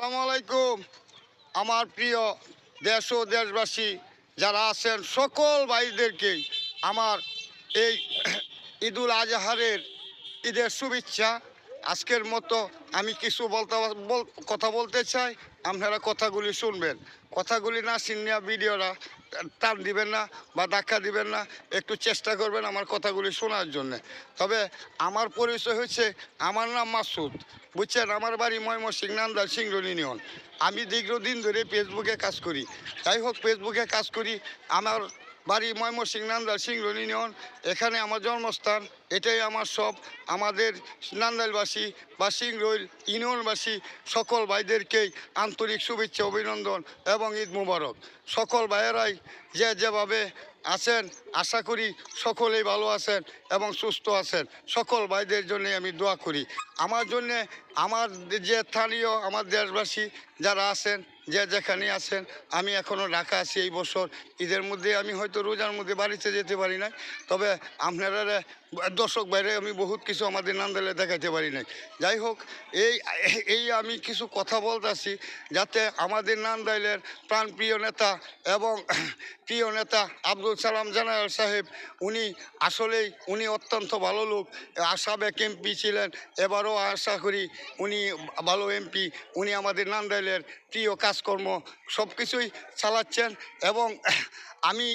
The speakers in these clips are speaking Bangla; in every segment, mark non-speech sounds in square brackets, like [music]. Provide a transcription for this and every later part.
আসসালামু আলাইকুম। আমার প্রিয় দেশ ও দেশবাসী, যারা আছেন সকল ভাইদেরকেই আমার এই ঈদুল আজহারের ঈদের শুভেচ্ছা। আজকের মতো আমি কিছু বলতে বল কথা বলতে চাই। আপনারা কথাগুলি শুনবেন। কথাগুলি না শুনিয়া ভিডিওরা টান দিবেন না বা ধাক্কা দিবেন না, একটু চেষ্টা করবেন আমার কথাগুলি শোনার জন্য। তবে আমার পরিচয় হচ্ছে, আমার নাম মাসুদ। বুঝছেন, আমার বাড়ি ময়মনসিং নান্দাল সিংড় ইউনিয়ন। আমি দীর্ঘদিন ধরে ফেসবুকে কাজ করি। যাই হোক ফেসবুকে কাজ করি। আমার বাড়ি ময়মনসিং নান্দাল সিংড় ইউনিয়ন। এখানে আমার জন্মস্থান, এটাই আমার সব। আমাদের নান্দাইলবাসী বা সিংরইল ইউনিয়নবাসী সকল ভাইদেরকেই আন্তরিক শুভেচ্ছা, অভিনন্দন এবং ঈদ মুবারক। সকল ভাইয়েরাই যে যেভাবে আছেন, আশা করি সকলেই ভালো আছেন এবং সুস্থ আছেন। সকল ভাইদের জন্য আমি দোয়া করি। আমার জন্যে আমার যে স্থানীয়, আমার দেশবাসী যারা আছেন যে যেখানে আছেন, আমি এখনও ঢাকা আছি এই বছর। ঈদের মধ্যে আমি হয়তো রোজার মধ্যে বাড়িতে যেতে পারি না তবে আপনারা দর্শক বাইরে, আমি বহুত কিছু আমাদের নান্দালে দেখাইতে পারি নাই। যাই হোক, এই এই আমি কিছু কথা বলতেছি যাতে আমাদের নান্দাইলের প্রাণপ্রিয় নেতা এবং প্রিয় নেতা আব্দুল সালাম জানাল সাহেব, উনি আসলেই, উনি অত্যন্ত ভালো লোক। সাবেক এমপি ছিলেন, এবারও আশা করি উনি ভালো এমপি উনি আমাদের নান্দাইলের প্রিয় কাজকর্ম সব কিছুই চালাচ্ছেন এবং আমি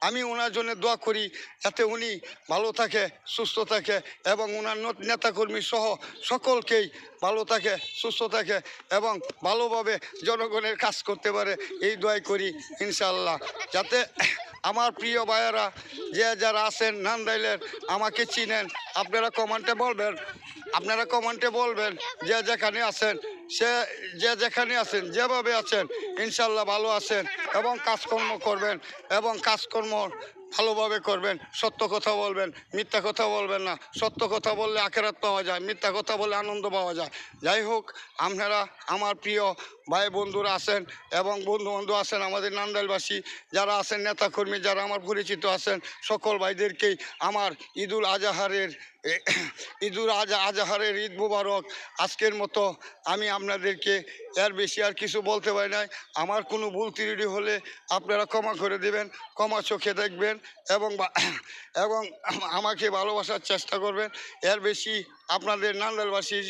আমি ওনার জন্য দোয়া করি যাতে উনি ভালো থাকে, সুস্থ থাকে এবং ওনার নত- নেতাকর্মী সহ সকলকেই ভালো থাকে, সুস্থ থাকে এবং ভালোভাবে জনগণের কাজ করতে পারে এই দোয়াই করি ইনশাল্লাহ যাতে আমার প্রিয় ভাইয়েরা যে যারা আছেন নান্দাইলের, আমাকে চিনেন, আপনারা কমেন্টে বলবেন, আপনারা কমেন্টে বলবেন যে যেখানে আছেন সে যে যেখানে আছেন, যেভাবে আছেন, ইনশাল্লাহ ভালো আছেন এবং কাজকর্ম করবেন এবং কাজকর্ম ভালোভাবে করবেন। সত্য কথা বলবেন, মিথ্যা কথা বলবেন না। সত্য কথা বললে আখেরাত পাওয়া যায়, মিথ্যা কথা বললে আনন্দ পাওয়া যায়। যাই হোক, আপনারা, আমার প্রিয় ভাই বন্ধুরা আছেন এবং বন্ধু বন্ধু আছেন আমাদের নান্দাইলবাসী, যারা আছেন, নেতাকর্মী, যারা আমার পরিচিত আছেন, সকল ভাইদেরকেই আমার ঈদুল আজহারের ঈদুল আজ আজহারের ঈদ মুবারক। আজকের মতো আমি আপনাদেরকে এর বেশি আর কিছু বলতে পারি নাই। আমার কোনো ভুল ত্রুটি হলে আপনারা ক্ষমা করে দেবেন, ক্ষমা চোখে দেখবেন এবং [clears throat] এবং আমাকে ভালোবাসার চেষ্টা করবেন। এর বেশি আপনাদের নান্দালবাসীর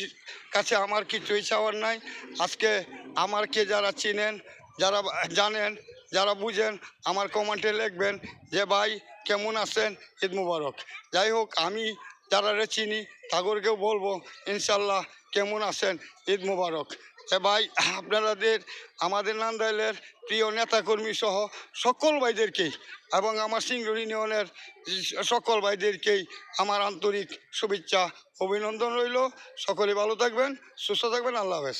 কাছে আমার কিছুই চাওয়ার নাই। আজকে আমারকে যারা চিনেন, যারা জানেন, যারা বুঝেন, আমার কমেন্টে লিখবেন যে, ভাই, কেমন আছেন? ঈদ মুবারক। যাই হোক, আমি যারা রে চিনি, ঠাকুরকেও বলব, ইনশাল্লাহ কেমন আছেন? ঈদ মুবারক। এ ভাই, আপনাদের, আমাদের নান্দাইলের প্রিয় নেতাকর্মী সহ সকল ভাইদেরকেই এবং আমার সিংহ ইউনিয়নের সকল ভাইদেরকেই আমার আন্তরিক শুভেচ্ছা, অভিনন্দন রইল। সকলে ভালো থাকবেন, সুস্থ থাকবেন, আল্লাহ হাফেজ।